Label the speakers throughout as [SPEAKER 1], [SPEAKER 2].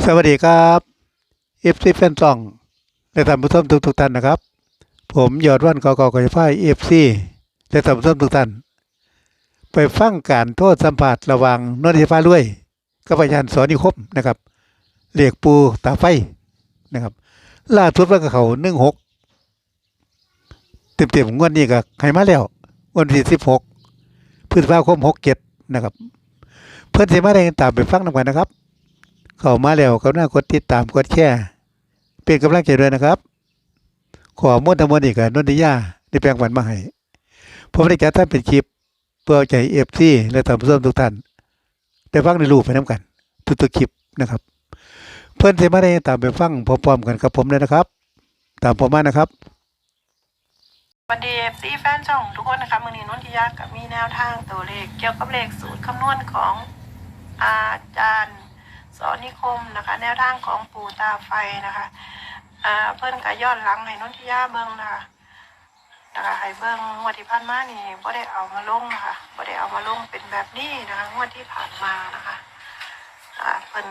[SPEAKER 1] สวัสดีครับเอฟซีแฟนซองและท่านผู้ชมทุกทุกท่านนะครับ ผมยอดวันกอกอกอยฟ้าเอฟซีและท่านผู้ชมทุกท่าน ไปฟังการโทษสัมผัสระหว่างนนทฟ้าด้วยกับพยานสอนิคมนะครับเรียกปูตาไฟนะครับล่าสุดว่ากับเขาหนึ่งหกเต็มๆงวดนี้ก็ให้มาแล้ววันที่สิบหกพฤษภาคมหกเจ็ดนะครับ เพื่อนสิมาได้ตามไปฟังนำกันนะครับ เข้ามาแล้วก็น่ากดติดตามกดแชร์เป็นกำลังใจด้วยนะครับ ขอมดทั้งหมดอีกนนทิยาได้แปลงวันมาให้ผมได้จัดท่านเป็นคลิปเพื่อใจเอฟซีและท่านผู้ชมทุกท่านได้ฟังในรูปไปน้ำกัน ทุกๆคลิปนะครับ เพื่อนที่มาได้ตามไปฟังพร้อมๆกันกับผมเลยนะครับ ตามผมมานะครับ
[SPEAKER 2] วัสดีเอฟซีแฟนช่องทุกคนนะคะมือนีนนทิยากับมีแนวทางตัวเลขเกี่ยวกับเลขสูตรคำนวณของอาจารย์ สอนนิคมนะคะ แนวทางของปู่ตาไฟนะคะอ่าเพิ่นก็ย้อนหลังให้นนทิยาเบิ่งนะคะนะคะให้เบิ่งงวดที่ผ่านมานี่บ่ได้เอามาลงนะคะบ่ได้เอามาลงเป็นแบบนี้นะคะงวดที่ผ่านมานะคะอ่าเพิ่น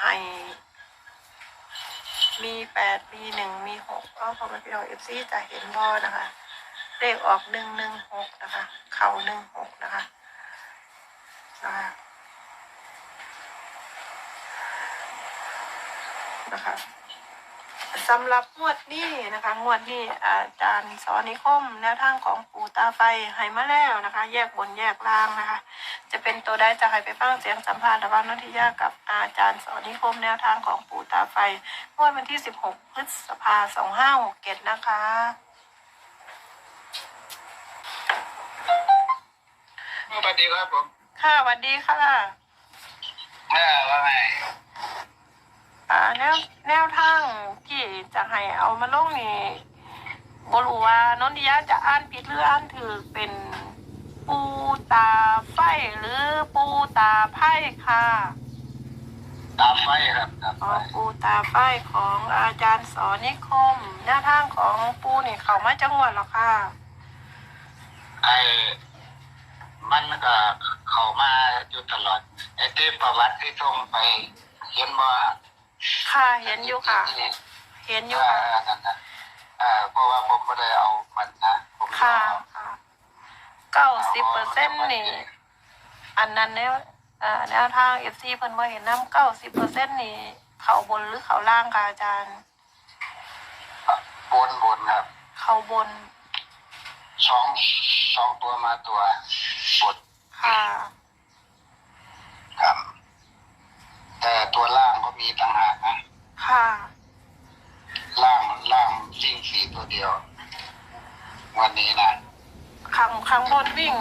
[SPEAKER 2] ให้มีแปดมีหนึ่งมีหกก็พอมาพี่น้องเอฟซีจะเห็นบอนะคะเลขออกหนึ่งหนึ่งหกนะคะ เข่าหนึ่งหกนะคะนะคะ นะคะสำหรับงวดนี้นะคะ งวดนี้อาจารย์สอนนิคมแนวทางของปู่ตาไฟให้มาแล้วนะคะ แยกบนแยกล่างนะคะ จะเป็นตัวได้จะให้ไปฟังเสียงสัมภาษณ์ระหว่างนนทิยากับอาจารย์สอนนิคมแนวทางของปู่ตาไฟงวดวันที่ 16 พฤษภาสองห้าหกเจ็ดนะคะ
[SPEAKER 3] สวัสดีครับผม
[SPEAKER 2] ค่ะสวัสดีค่ะ
[SPEAKER 3] เออว่าไง
[SPEAKER 2] อ่าแนวแนวทางที่จะให้เอามาลงนี่บรู้ว่านนทิยาจะอ่านผิดหรืออ่านถือเป็นปูตาไฟหรือปูตาไพ่ค่ะ
[SPEAKER 3] ตามไฟครับตาม
[SPEAKER 2] อ๋
[SPEAKER 3] ไฟ
[SPEAKER 2] อปูตาไฟของอาจารย์สอนนิคมแนวทางของปูนี่เขามาจังหวัดหรอค่ะ
[SPEAKER 3] ไอ้มันก็เข้ามาอยู่ตลอดไอ้ที่ประวัติที่ส่งไป เห็นว่า
[SPEAKER 2] ค่ะเห็นอยู่ค่ะ เห็นอยู่
[SPEAKER 3] เอ
[SPEAKER 2] ค่ะ
[SPEAKER 3] อนั่นนะเออเพราะว่าผมไม่ได้เอามันนะผม
[SPEAKER 2] ค่ะ
[SPEAKER 3] เอา
[SPEAKER 2] ค่ะเก้าสิบเปอร์เซ็นต์นี่ อันนั้นแนวอ่าแนวทางเอฟซีเพิ่นบ่เห็นน้ำเก้าสิบเปอร์เซ็นต์นี่ เขาบนหรือเขาล่างค่ะอาจารย์
[SPEAKER 3] บนบนครับ
[SPEAKER 2] เขาบน
[SPEAKER 3] สองสองตัวมาตัวบน
[SPEAKER 2] ค่ะ
[SPEAKER 3] ครับ แต่ตัวล่างก็ มีต่างหากนะ
[SPEAKER 2] ค่ะ
[SPEAKER 3] ล่างล่างวิ่งสี่ตัวเดียว วันนี้นะ
[SPEAKER 2] ข้างข้างบนวิ่ง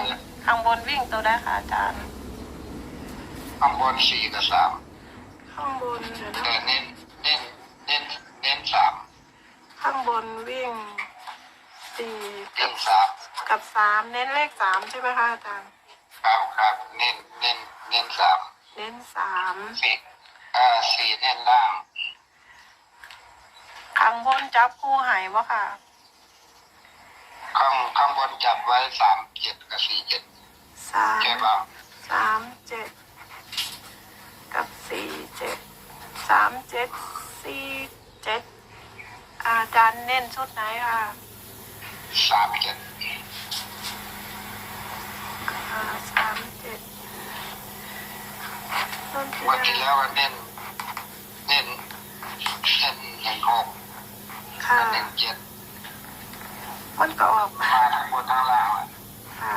[SPEAKER 2] ข้างบนวิ่งตัวได้ค่ะอาจารย์
[SPEAKER 3] ข้างบนสี่กับสาม
[SPEAKER 2] ข้างบนเดี๋ยวนะ
[SPEAKER 3] แต่เน้นเน้นเน้นเน้นสาม
[SPEAKER 2] ข้างบนวิ่งสี่
[SPEAKER 3] เน้นสาม
[SPEAKER 2] กับสามเน้นเลขสามใช่ไหมคะอาจารย์
[SPEAKER 3] ครับครับเน้นเน้นเน้นสาม
[SPEAKER 2] เน้นสาม
[SPEAKER 3] สี่เอ่อสี่เน้นล่าง
[SPEAKER 2] ข้างบนจับคู่หายวะค่ะ
[SPEAKER 3] ข้างข้างบนจับไว้สามเจ็ดกับสี่เจ็ด
[SPEAKER 2] สาม
[SPEAKER 3] ใช่ป่ะ
[SPEAKER 2] สามเจ็ดกับสี่เจ็ดสามเจ็ดสี่เจ็ดอาจารย์เน้นชุดไหนค่ะ
[SPEAKER 3] สามเจ็ด
[SPEAKER 2] อ่าสามเจ็ดต้นที่
[SPEAKER 3] วันที่แล้วก็เน้นเน้น เน้นหนึ่งหก
[SPEAKER 2] ค่ะ
[SPEAKER 3] หนึ่งเจ็ด
[SPEAKER 2] มันก็ออกมา
[SPEAKER 3] มาทั้งบนทั้งล่างอะ
[SPEAKER 2] ค่ะ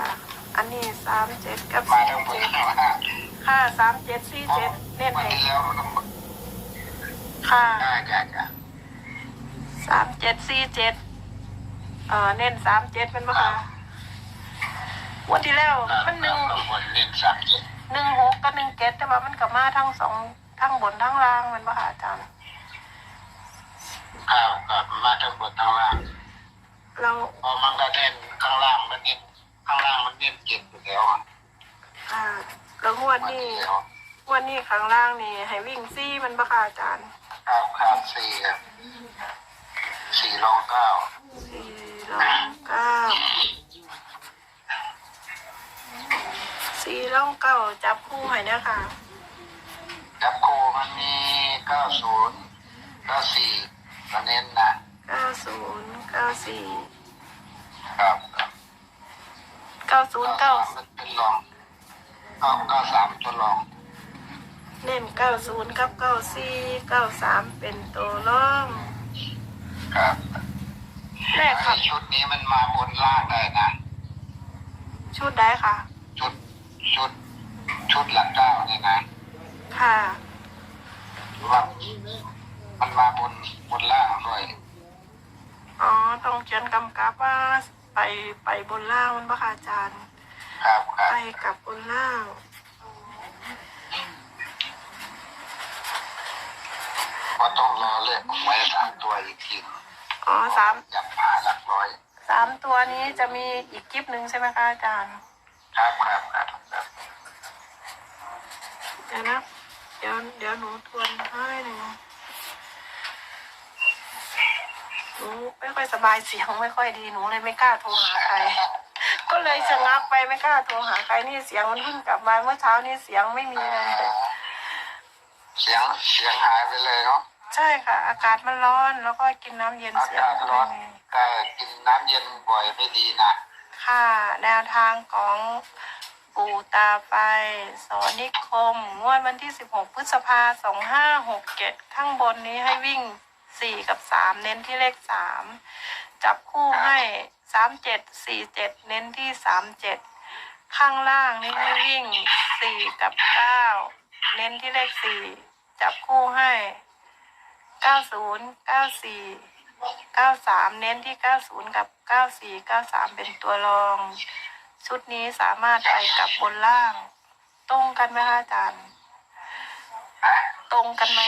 [SPEAKER 2] อันนี้สามเจ็ดกับ
[SPEAKER 3] มา
[SPEAKER 2] สี่
[SPEAKER 3] ทั้งบน
[SPEAKER 2] เจ็ด
[SPEAKER 3] ทั้งล่าง
[SPEAKER 2] ค่ะสามเจ็ดสี่เจ็ดเน้น
[SPEAKER 3] วัน
[SPEAKER 2] ให้
[SPEAKER 3] ที่แล้วมันก็
[SPEAKER 2] ค่ะ
[SPEAKER 3] ได้ได้ได้
[SPEAKER 2] สามเจ็ดสี่เจ็ดเอ่อเน้นสามเจ็ดเป็นปะคะวันที่แล้วมันหนึ่ง
[SPEAKER 3] ข้างบนเน้นสามเจ็ด
[SPEAKER 2] หนึ่งหกกับหนึ่งเจ็ดแต่ว่ามันกับมาทั้งสองทั้งบนทั้งล่างแมันปะคะอาจารย์
[SPEAKER 3] ข้าวกับมาทั้งบนทั้งล่าง
[SPEAKER 2] เรา
[SPEAKER 3] พอมันก็เน้นข้างล่างมันเน้นข้างล่างมันเน้นเจ็ดอยู่แล้วอะ
[SPEAKER 2] อ่าแล้วงวด
[SPEAKER 3] วัน
[SPEAKER 2] นี้
[SPEAKER 3] ที่แล้ว
[SPEAKER 2] งวดนี้ข้างล่างนี่ให้วิ่งซี่มันปะคะอาจารย์
[SPEAKER 3] ข้าวข้ามสี่ครับสี่รองเก้า
[SPEAKER 2] สี่ร้องเก้าสี่ร้องเก้าจับคู่ให้เนะคะ
[SPEAKER 3] จับโคมันมีเก้าศูนย์เก้าสี่ ก็เน้นนะ
[SPEAKER 2] เก้าศูนย์เก้าสี่
[SPEAKER 3] ครับครับ
[SPEAKER 2] เก้าศูนย์เก้า
[SPEAKER 3] สามมันเป็นรองเก้าเก้าสามตัวรอง
[SPEAKER 2] เน้นเก้าศูนย์กับเก้าสี่เก้าสามเป็นตัวร่อง
[SPEAKER 3] ครับ
[SPEAKER 2] แม่ค่ะ
[SPEAKER 3] ไอ้ชุดนี้มันมาบนล่างได้นะ
[SPEAKER 2] ชุดได้ค่ะ
[SPEAKER 3] ชุดชุด ชุดหลักเก้าเนี่ยนะ
[SPEAKER 2] ค่ะ
[SPEAKER 3] หรือว่า มันมาบนบนล่างด้วย
[SPEAKER 2] อ๋อต้องเขียนกำกับว่าไปไปบนล่างมันปะคะอาจารย์
[SPEAKER 3] ครับครับ
[SPEAKER 2] ไปกับบนล่าง
[SPEAKER 3] ก็ต้องรอเลขไว้สามตัวอีกที
[SPEAKER 2] อ๋อสาม
[SPEAKER 3] จับหาหลักร้อย
[SPEAKER 2] สามตัวนี้จะมีอีกคลิปหนึ่งใช่ไหมคะอาจารย์
[SPEAKER 3] ครับครับครับครับ
[SPEAKER 2] เดี๋ยวนะเดี๋ยวเดี๋ยวหนูทวนให้หนึ่ง หนูไม่ค่อยสบายเสียงไม่ค่อยดีหนูเลยไม่กล้าโทรหาใคร ก็เลยชะงักไปไม่กล้าโทรหาใครนี่เสียงมันเพิ่งกลับมาเมื่อเช้านี่เสียงไม่มีเลย
[SPEAKER 3] เสียงเสียงหายไปเลยเนาะ
[SPEAKER 2] ใช่ค่ะ อากาศมันร้อนแล้วก็กินน้ำเย็น
[SPEAKER 3] อา
[SPEAKER 2] เสียง
[SPEAKER 3] กาศ
[SPEAKER 2] ไม่
[SPEAKER 3] ร้อน
[SPEAKER 2] มี
[SPEAKER 3] ก็กินน้ำเย็นบ่อยไม่ดีนะ
[SPEAKER 2] ค่ะ แนวทางของปู่ตาไฟสอนิคมงวดวันที่ 16 พฤษภาสองห้าหกเจ็ดข้างบนนี้ให้วิ่ง สี่กับสามเน้นที่เลขสามจับคู่ให้สามเจ็ดสี่เจ็ดเน้นที่สามเจ็ดข้างล่างนี้วิ่งสี่กับเก้าเน้นที่เลขสี่จับคู่ให้เก้าศูนย์เก้าสี่เก้าสามเน้นที่เก้าศูนย์กับเก้าสี่เก้าสามเป็นตัวรอง ชุดนี้สามารถไปกับบนล่าง ตรงกันไหมคะอาจารย์ ตรงกันไหม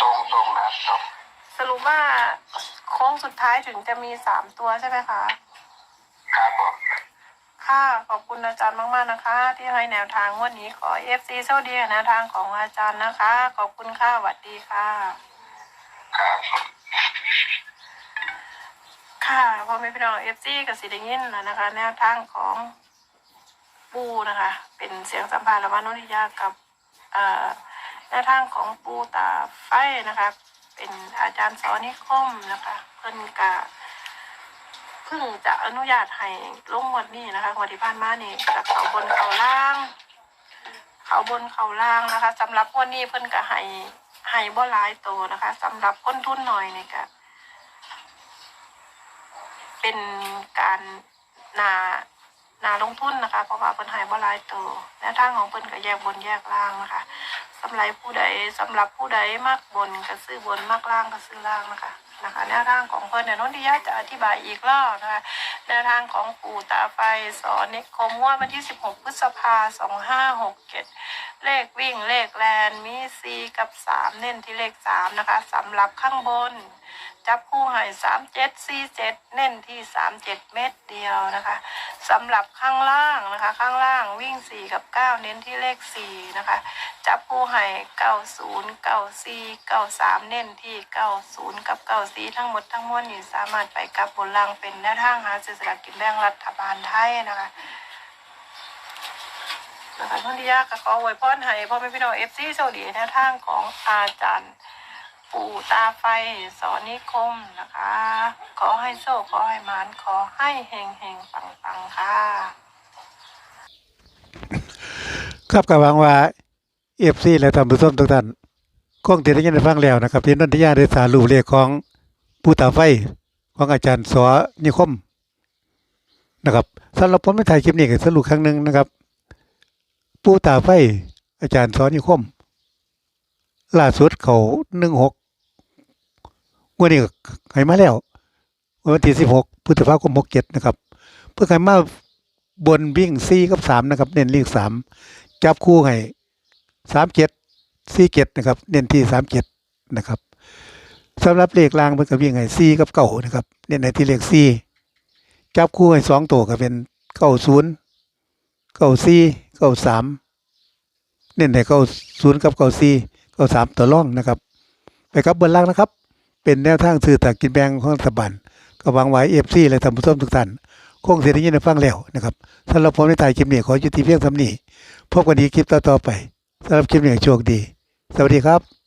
[SPEAKER 3] ตรงตรงครับตรง
[SPEAKER 2] สรุปว่าโค้งสุดท้ายถึงจะมีสามตัวใช่ไหมคะ
[SPEAKER 3] ครับผม
[SPEAKER 2] ค่ะขอบคุณอาจารย์มาก ๆ นะคะ ที่ให้แนวทางงวันนี้ขอเอฟซีโชคดีกับแนวทางของอาจารย์นะคะ ขอบคุณค่ะสวัสดีค่ะ
[SPEAKER 3] ครับ
[SPEAKER 2] ค่ะพ่อแม่พี่น้องเอฟซีกับสิไดยินแล้วนะคะ แนวทางของปูนะคะ เป็นเสียงสัมภาษณ์ระหว่างนุนิยากับเอ่อ แนวทางของปูตาไฟนะคะ เป็นอาจารย์สอนนิคมนะคะ เพิ่นกะเพิ่งจะอนุญาตให้ลงวดนี้นะคะงวดที่ผ่านมานี่กับเขาบนเขาล่าง เขาบนเขาล่างนะคะสำหรับวันนี้เพิ่นก็ให้ให้บ่หลายโตวนะคะสำหรับคนทุนหน่อยนี่ก็เป็นการนานาลงทุนนะคะ เพราะว่าเพิ่นให้บ่หลายตัวแนวทางของเพิ่นก็แยกบนแยกล่างนะคะ สำหรับผู้ใดสำหรับผู้ใดมากบนก็ซื้อบนมากล่างก็ซื้อล่างนะคะ นะคะแนวทางของเพิ่นเนี่ยน้องดิยาจะอธิบายอีกรอบนะคะแนวทางของปู่ตาไฟสอนนิคมว่าวันที่ 16 พฤษภาสองห้าหกเจ็ดเลขวิ่งเลขแลนมี 4 กับสามเน้นที่เลขสามนะคะสำหรับข้างบน จับคู่หายสามเจ็ดสี่เจ็ดเน้นที่สามเจ็ดเม็ดเดียวนะคะสำหรับข้างล่างนะคะ ข้างล่างวิ่งสี่กับเก้าเน้นที่เลขสี่นะคะ จับคู่หายเก้าศูนย์เก้าสี่เก้าสามเน้นที่เก้าศูนย์กับเก้าษีทั้งหมดทั้งมวลนี่สามารถไปกับบนลังเป็นหน้าทางหาซื้อสลากกินแบ่งรัฐบาลไทยนะคะนะคะท่นที่ยากก็ขออวยพรให้พ่อแม่พี่น้องเอฟซีโซดีหน้าทางของอาจารย์ปู่ตาไฟสอนนิคมนะคะ ขอให้โชคขอให้มานขอให้เฮงเฮงปังปังค่ะ
[SPEAKER 1] ครับก็หวังว่าเอฟซีและท่านผู้ชมทุกท่านคงติดได้ยินฟังแล้วนะครับที่นันทิยาได้สารูปเลขของ ผู้ตาไฟของอาจารย์สอนิคมนะครับสำหรับผมในถ่ายคลิปนี้ก็สรุปครั้งหนึ่งนะครับ ผู้ตาไฟอาจารย์สอนิคมล่าสุดเขาหนึ่งหกวันนี้ก็ให้มาแล้ววันที่สิบหกพฤษภาคมหกเจ็ดนะครับ เพื่อให้มาบนวิ่งสี่กับสามนะครับ เน้นเลขสามจับคู่ให้สามเจ็ดสี่เจ็ดนะครับ เน้นที่สามเจ็ดนะครับ สำหรับเลขล่างเพิ่นก็วิ่งให้สี่กับเก้านะครับเน้นในที่เลขสี่จับคู่ให้สองตัวก็เป็นเก้าศูนย์เก้าสี่เก้าสามเน้นให้เก้าศูนย์กับเก้าสี่เก้าสามตัวร่องนะครับ ไปครับบนล่างนะครับ เป็นแนวทางสื่อตากกินแบงของรัฐบาลก็วังไว้เอฟซีและท่านผู้ชมทุกท่านคงเสียได้ยินฟังแล้วนะครับสำหรับผมในถ่ายคลิปนี้ขอยุติเพียงเท่านี้พบกันอีกคลิปต่อๆไปสำหรับคลิปนี้โชคดี สวัสดีครับ